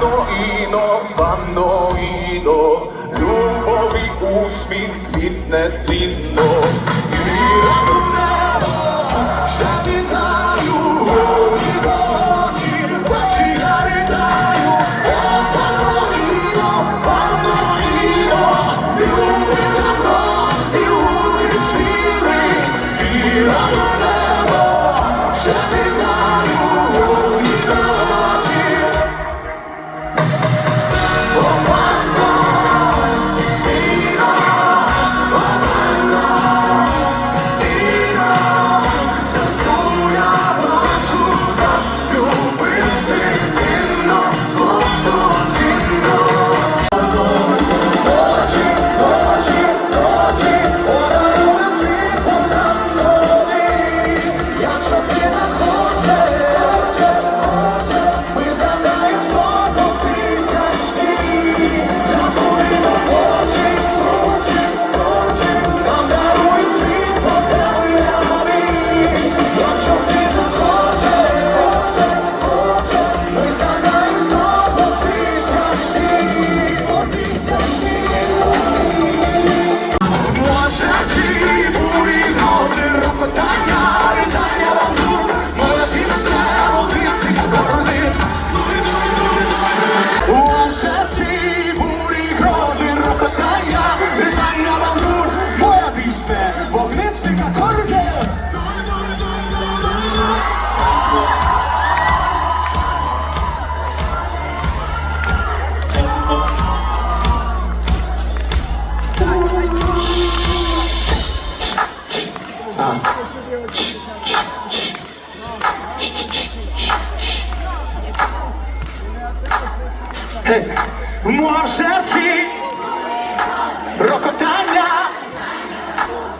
панно іно, панно іно, любові усміх квітне тлінно. В моєму рокотання,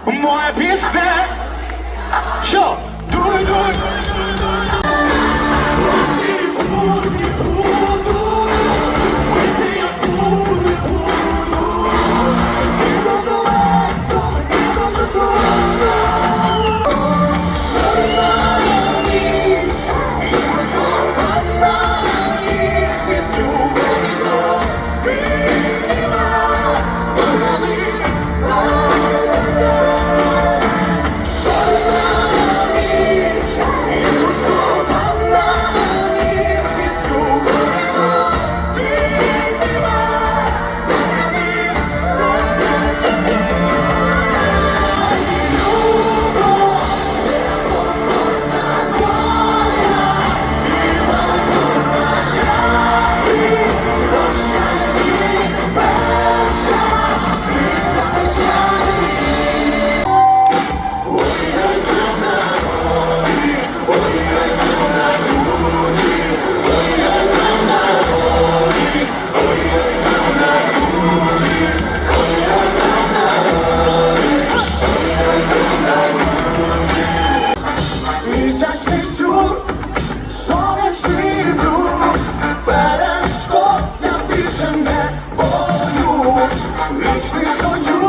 моя пісня.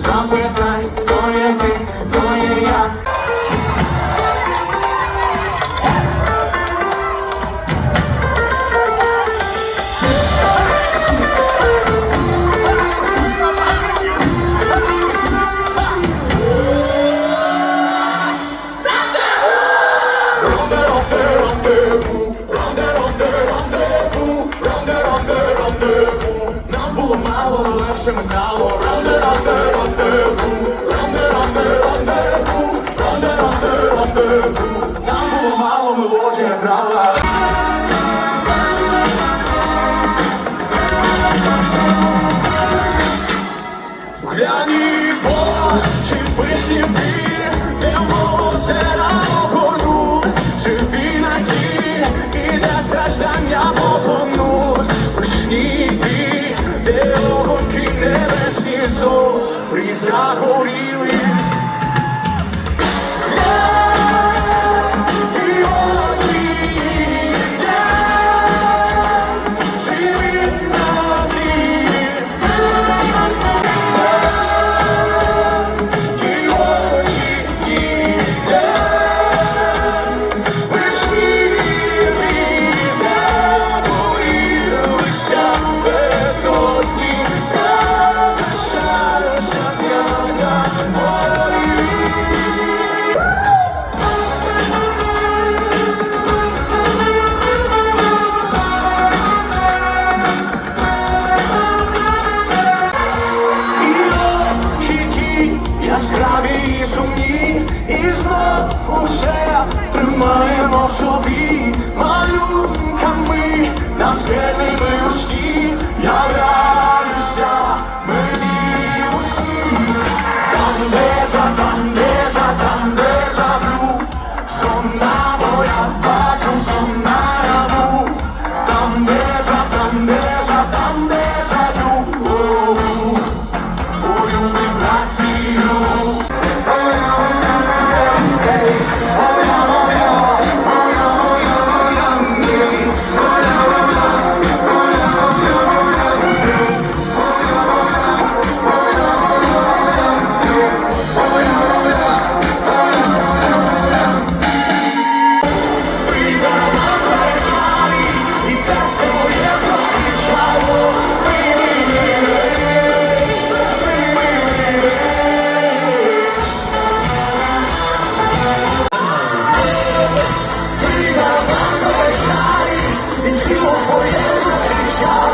Zapytaj, to je ty, to je ja нашим кралом. Ранде, ранде, рандеву, ранде, ранде, рандеву, ранде, ранде, рандеву. Нам було мало мелодія грала. Гляні, бо, чи пишні ти, де мого зера. 心中火焰的燃。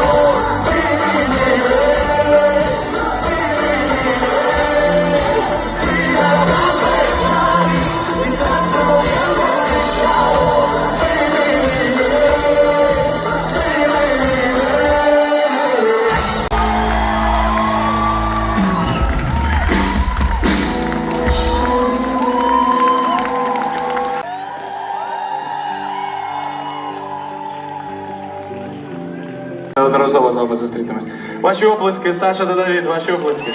неодноразово з вами зустрітимось. Ваші оплески, Саша Додавід, ваші оплески.